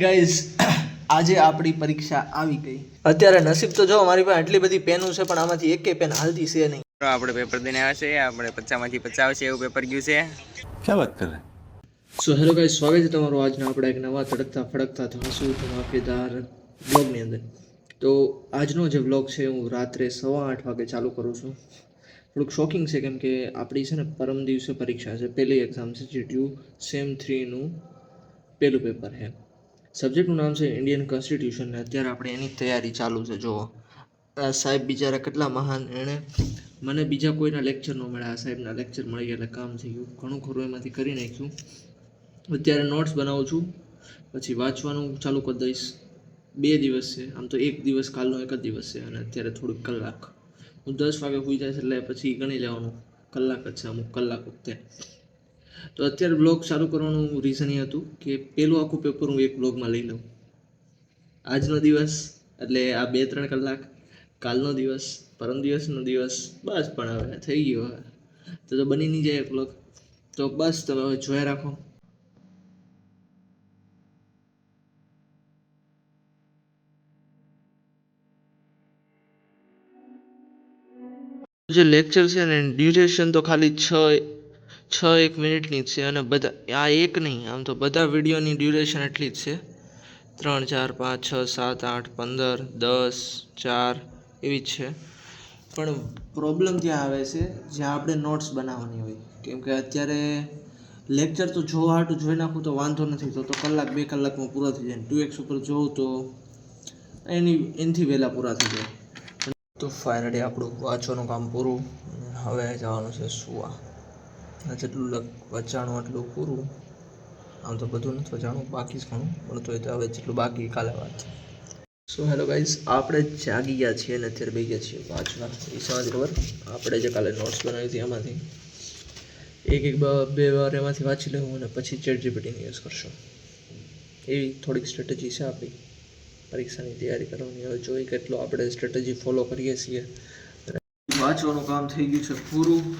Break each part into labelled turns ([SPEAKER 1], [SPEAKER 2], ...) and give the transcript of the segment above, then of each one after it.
[SPEAKER 1] Guys આજે આપણી પરીક્ષા આવી ગઈ. અત્યારે નસીબ તો જો મારી પાસે આટલી બધી પેનો છે પણ આમાંથી એકે પેન હાલતી છે નહીં.
[SPEAKER 2] આપણે પેપર દઈને આવ્યા છે આપણે પચામાંથી પચાવશે એવું પેપર ગયું છે.
[SPEAKER 3] ક્યાં વાત કરે?
[SPEAKER 1] સો હેલો ગાઈઝ સ્વાગત છે તમારું આજના આપણા એક નવા તડકતા ફડકતા ધમાસુ ધમાકેદાર બ્લોગની અંદર. તો આજનો જે વ્લોગ છે હું રાત્રે સવા આઠ વાગે ચાલુ કરું છું. થોડુંક શોકિંગ છે કેમ કે આપણી છે ને પરમ દિવસે પરીક્ષા છે પહેલી એક્ઝામ છે જે ટ્યુ સેમ થ્રીનું પહેલું પેપર છે. સબ્જેક્ટનું નામ છે ઇન્ડિયન કોન્સ્ટિટ્યુશન ને અત્યારે આપણે એની તૈયારી ચાલુ છે, જુઓ. આ સાહેબ બિચારા કેટલા મહાન, એણે મને બીજા કોઈના લેક્ચર ન મળ્યા. સાહેબના લેક્ચર મળી ગયા એટલે કામ થઈ ગયું. ઘણું ખરું એમાંથી કરી નાખ્યું. અત્યારે નોટ્સ બનાવું છું, પછી વાંચવાનું ચાલુ કરી દઈશ. બે દિવસ છે, આમ તો એક દિવસ કાલનો એક જ દિવસ છે અને અત્યારે થોડીક કલાક. હું દસ વાગે સુઈ જાય એટલે પછી ગણી લેવાનું. કલાક જ છે, અમુક કલાક વખતે. તો અત્યારે બ્લોગ ચાલુ કરવાનું રીઝન એ હતું કે પેલું આખું પેપર હું એક બ્લોગમાં લઈ લઉં. આજનો દિવસ, એટલે આ બે ત્રણ કલાક, કાલનો દિવસ, પરમ દિવસનો દિવસ, બસ પણ હવે થઈ ગયો હવે. તો તો બની નહીં જાય એક બ્લોગ તો બસ તમે હવે જોયા રાખો. જે લેક્ચર છે ને ડ્યુરેશન તો ખાલી છ છ એક મિનિટની જ છે અને બધા, આ એક નહીં, આમ તો બધા વિડીયોની ડ્યુરેશન એટલી જ છે. ત્રણ, ચાર, પાંચ, છ, સાત, આઠ, પંદર, દસ, ચાર, એવી જ છે. પણ પ્રોબ્લેમ ત્યાં આવે છે, જ્યાં આપણે નોટ્સ બનાવવાની હોય. કેમ કે અત્યારે લેક્ચર તો જોવા હાટું જોઈ નાખું તો વાંધો નથી, તો તો કલાક, બે કલાકમાં પૂરા થઈ જાય. ટુ એક્સ ઉપર જોઉં તો એની, એનાથી વહેલા પૂરા થઈ જાય. તો ફાઇનલી આપણું વાંચવાનું કામ પૂરું. હવે જવાનું છે સુવા. આ જેટલું વચાણું આટલું પૂરું, આમ તો બધું નથી વચાણું બાકી ઘણું પણ તો એ તો હવે જેટલું બાકી કાલે વાત. સો હેલો ગાઈઝ આપણે જાગી ગયા છીએ અને અત્યારે બે ગયા છીએ વાંચવા. એ સાંજ ખબર? આપણે જે કાલે નોટ્સ બનાવી હતી એમાંથી. એક એક બ- વાર એમાંથી વાંચી લેવું અને પછી ચેટ જીપીટીની યુઝ કરશું. એવી થોડીક સ્ટ્રેટેજી છે આપણી. પરીક્ષાની તૈયારી કરવાની. હવે જોઈ કેટલો આપણે સ્ટ્રેટેજી ફોલો કરીએ છીએ. વાંચવાનું કામ થઈ ગયું છે પૂરું.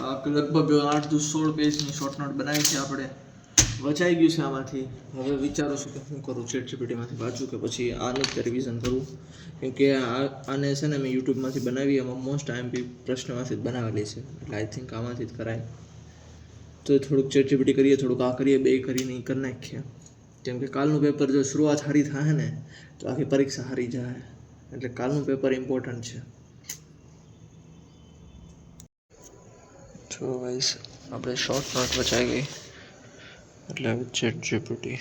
[SPEAKER 1] લગભગ આઠ દુ સોળ પેજની શોર્ટ નોટ બનાવી છે આપણે. વચાઈ ગયું છે આમાંથી. હવે વિચારું છું કે શું કરું ચેટ જીપીટીમાંથી વાંચું કે પછી આનું જ રિવિઝન કરું? કેમકે આને છે ને મેં યુટ્યુબમાંથી બનાવી, એમાં મોસ્ટ આઈએમપી પ્રશ્નમાંથી જ બનાવેલી છે. એટલે આઈ થિંક આમાંથી જ કરાય. તો થોડુંક ચેટ જીપીટી કરીએ, થોડુંક આ કરીએ, બે કરીને કરી નાખીએ. કેમ કે કાલનું પેપર જો શરૂઆત સારી થાય ને, તો આખી પરીક્ષા સારી જાય એટલે કાલનું પેપર ઇમ્પોર્ટન્ટ છે. જો ગાઈસ આપણે શોર્ટ નોટ વચાઈ ગઈ એટલે હવે ચેટ જીપીટી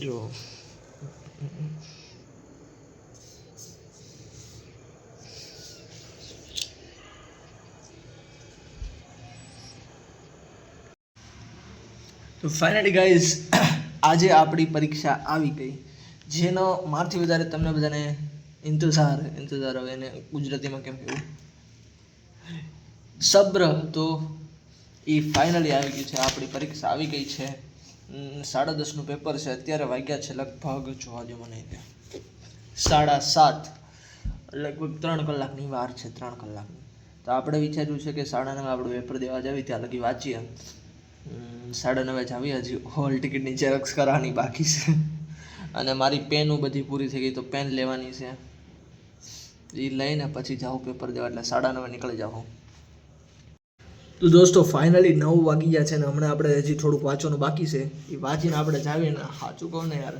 [SPEAKER 1] જો. તો ફાઇનલી ગાઈઝ આજે આપણી પરીક્ષા આવી ગઈ. જેનો મારથી વધારે તમને બધાને ઇંતજાર ઇંતજાર હવે એને ગુજરાતીમાં કેમ કહેવું? સબ્ર તો એ ફાઇનલી આવી ગયું છે. આપણી પરીક્ષા આવી ગઈ છે. સાડા દસનું પેપર છે. અત્યારે વાગ્યા છે લગભગ, જોવા દો મને ત્યાં સાડા સાત. લગભગ ત્રણ કલાકની વાર છે, ત્રણ કલાકની. તો આપણે વિચાર્યું છે કે સાડા નવે આપણે પેપર દેવા જાવી ત્યાં લગી વાંચીએ. સાડા નવે જ હજી. હોલ ટિકિટની ઝેરોક્સ કરવાની બાકી છે. અને મારી પેનો બધી પૂરી થઈ ગઈ, તો પેન લેવાની છે. એ લઈને પછી જાઉં પેપર દેવા, એટલે સાડા નવે નીકળી જાઉં તો દોસ્તો ફાઇનલી નવ વાગી ગયા છે ને હમણાં આપણે હજી થોડુંક વાંચવાનું બાકી છે. એ વાંચીને આપણે જાવીએ ને, સાચું કહું ને યાર,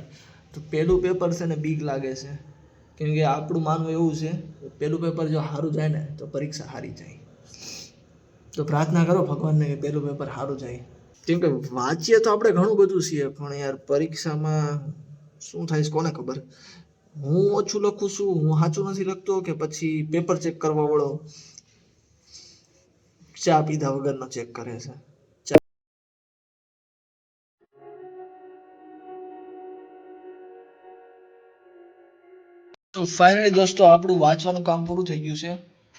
[SPEAKER 1] તો પહેલું પેપર છે ને બીક લાગે છે. કેમ કે આપણું માનવું એવું છે પહેલું પેપર જો સારું જાય ને, તો પરીક્ષા સારી જાય. તો પ્રાર્થના કરો ભગવાનને કે પહેલું પેપર સારું જાય. કેમ કે વાંચીએ તો આપણે ઘણું બધું છીએ, પણ યાર પરીક્ષામાં શું થાય છે કોને ખબર? હું ઓછું લખું છું, હું સાચું નથી લખતો કે પછી પેપર ચેક કરવા વાળો ચા પીધા વગરનો ચેક કરે છે. તો ફાઇનલી દોસ્તો, આપણું વાંચવાનું કામ પૂરું થઈ ગયું છે.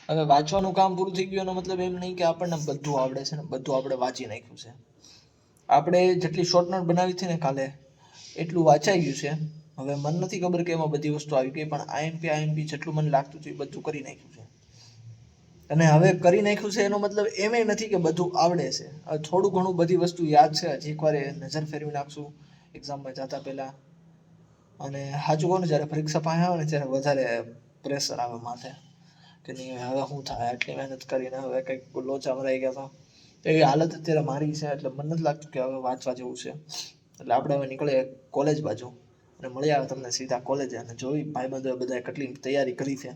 [SPEAKER 1] હવે વાંચવાનું કામ પૂરું થઈ ગયું એનો મતલબ એમ નહીં કે આપણને બધું આવડે છે ને બધું આપણે વાંચી નાખ્યું છે. આપણે જેટલી શોર્ટ નોટ બનાવી હતી ને કાલે, એટલું વાંચાઈ ગયું છે. હવે મને નથી ખબર કે એમાં બધી વસ્તુ આવી ગઈ, પણ આઈએમપી આઈએમપી જેટલું મને લાગતું હતું એ બધું કરી નાખ્યું છે. અને હવે કરી નાખ્યું છે એનો મતલબ એમ નથી કે બધું આવડે છે. હવે થોડું ઘણું બધી વસ્તુ યાદ છે. હજી એકવાર નજર ફેરવી નાખશું. એક્ઝામમાં જતા પહેલાં. અને સાચું કહું ને જ્યારે પરીક્ષા પાસે આવે ને ત્યારે વધારે પ્રેશર આવે માથે. કે નહીં, હવે શું થાય? આટલી મહેનત કરીને હવે કંઈક લોચા મરાઈ ગયા તો? એવી હાલત અત્યારે મારી છે, એટલે મને નથી લાગતું કે હવે વાંચવા જેવું છે. એટલે આપણે હવે નીકળીએ કોલેજ બાજુ. અને મળી આવે તમને સીધા કોલેજે અને જોઈ ભાઈબંધોએ બધાએ કેટલી તૈયારી કરી છે.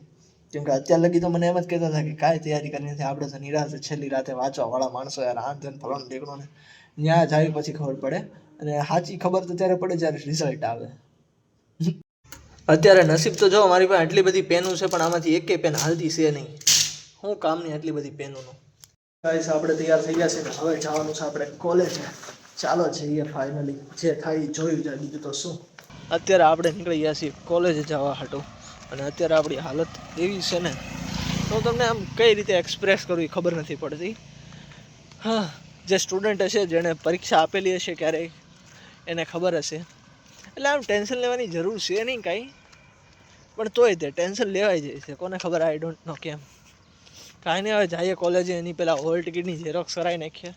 [SPEAKER 1] કેમ કે અત્યાર લગી તો મને એમ જ કહેતા હતા કે કાંઈ તૈયારી કરી નથી. આપણે તો નિરાશ છેલ્લી રાતે વાંચવા વાળા માણસો યાર આંધન ધન ફલાણું ઢેકણું ને ત્યાં જાય પછી ખબર પડે. અને સાચી ખબર તો ત્યારે પડે જ્યારે રિઝલ્ટ આવે. અત્યારે નસીબ તો જો, મારી પાસે આટલી બધી પેનું છે, પણ આમાંથી એકેય પેન હાલતી છે નહીં. શું કામની આટલી બધી પેનોનું ગાઈસ આપણે તૈયાર થઈ ગયા છે હવે જવાનું છે આપણે કોલેજ ચાલો જઈએ ફાઇનલી જે થાય જોયું જાય. બીજું તો શું? અત્યારે આપણે નીકળી ગયા છીએ કોલેજ જવા હાટું. અને અત્યારે આપણી હાલત એવી છે ને, તો તમને આમ કઈ રીતે એક્સપ્રેસ કરવી ખબર નથી પડતી. હા, જે સ્ટુડન્ટ હશે, જેણે પરીક્ષા આપેલી હશે ક્યારેય, એને ખબર હશે. એટલે આમ ટેન્શન લેવાની જરૂર છે નહીં કાંઈ. પણ તોય તે ટેન્શન લેવાઈ જાય છે. કોને ખબર? આઈ ડોન્ટ નો કેમ. કાંઈ નહીં, હવે જઈએ કોલેજે એની પહેલાં હોલ ટિકિટની ઝેરોક્સ કરાવી નાખીએ.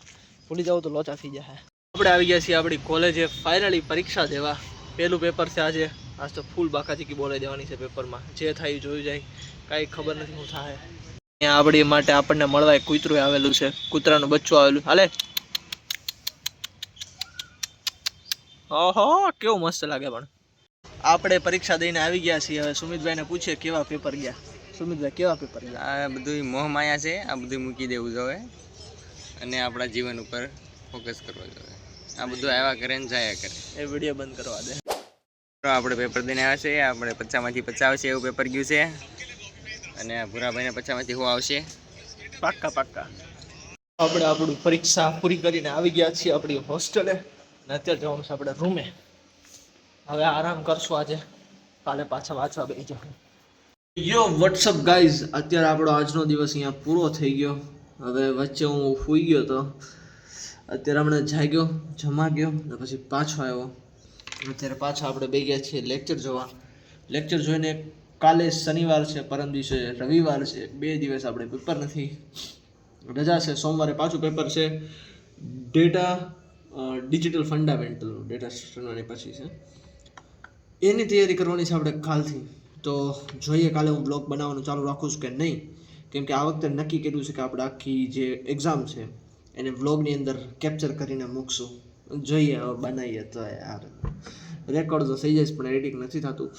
[SPEAKER 1] ભૂલી જાવ તો લોચા થઈ જાય. આપણે આવી ગયા છીએ આપણી કોલેજે ફાઇનલી પરીક્ષા દેવા. પહેલું પેપર છે આજે. આજ તો ફૂલ બાકાચીકી બોલાઈ દેવાની છે પેપરમાં જે થાય જોયું જાય. કાંઈ ખબર નથી શું થાય. અહીંયા આપણી માટે આપણને મળવા એક કૂતરું આવેલું છે. કૂતરાનું બચ્ચું આવેલું હાલે. ઓહો, કેવું મસ્ત લાગે પણ. આપણે પરીક્ષા દઈને આવી ગયા છીએ. હવે સુમિતભાઈને પૂછીએ કેવા પેપર ગયા. સુમિતભાઈ કેવા પેપર
[SPEAKER 2] આ બધું મોહ માયા છે આ બધું મૂકી દેવું જોઈએ અને આપણા જીવન ઉપર ફોકસ કરવો જોઈએ આ બધું આવ્યા કરે ને જાયા કરે.
[SPEAKER 1] એ વીડિયો બંધ કરવા દે.
[SPEAKER 2] આપણે પેપર દઈને આવ્યા છે આપણે પચામાંથી પચાવશે આવશે એવું પેપર ગયું છે. અને આ ભૂરાભાઈને પચામાંથી હું આવશે.
[SPEAKER 1] પાક્કા પાક્કા. આપણે આપણું પરીક્ષા પૂરી કરીને આવી ગયા છીએ આપણી હોસ્ટેલે. અને અત્યારે જવાનું છે આપણે રૂમે. હવે આરામ કરશું આજે. કાલે પાછા વાંચવા બેસી જશું. યો વોટ્સઅપ ગાઈઝ અત્યારે આપણો આજનો દિવસ અહીંયા પૂરો થઈ ગયો. હવે વચ્ચે હું સૂઈ ગયો તો. અત્યારે હમણાં જાગ્યો જમા ગયો, ને પછી પાછો આવ્યો. અત્યારે પાછા આપણે બે ગયા છીએ લેક્ચર જોવા. લેક્ચર જોઈને કાલે શનિવાર છે, પરમ દિવસે રવિવાર છે. બે દિવસ આપણે પેપર નથી. રજા છે, સોમવારે પાછું પેપર છે. ડેટા ડિજિટલ ફંડામેન્ટલ ડેટા સ્ટ્રક્ચરવાની પછી છે. એની તૈયારી કરવાની છે આપણે કાલથી. તો જોઈએ કાલે હું બ્લોગ બનાવવાનું ચાલુ રાખું છું કે નહીં? કેમ કે આ વખતે નક્કી કર્યું છે કે આપણે આખી જે એક્ઝામ છે, એને વ્લોગની અંદર કેપ્ચર કરીને મૂકશું. જોઈએ હવે બનાવીએ તો યાર. રેકોર્ડ તો થઈ જાય પણ એડિટિંગ નથી થતું.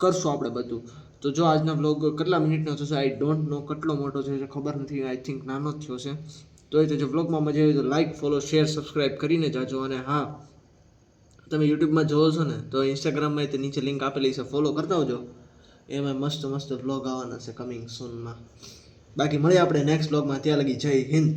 [SPEAKER 1] કરશું આપણે બધું. તો જો આજના વ્લોગ કેટલા મિનિટનો થશે? આઈ ડોન્ટ નો કેટલો મોટો છે, ખબર નથી. આઈ થિંક નાનો જ થયો છે. તો એ જો વ્લોગમાં મજા આવી તો લાઈક ફોલો શેર સબસ્ક્રાઈબ કરીને જાજો. અને હા, તમે યુટ્યુબમાં જોવો છો ને, તો ઇન્સ્ટાગ્રામમાં તે નીચે લિંક આપેલી છે ફોલો કરતા આવજો. એમાં મસ્ત મસ્ત બ્લોગ આવવાના છે કમિંગ સૂનમાં બાકી મળીએ આપણે નેક્સ્ટ બ્લોગમાં ત્યાં લગી જય હિન્દ.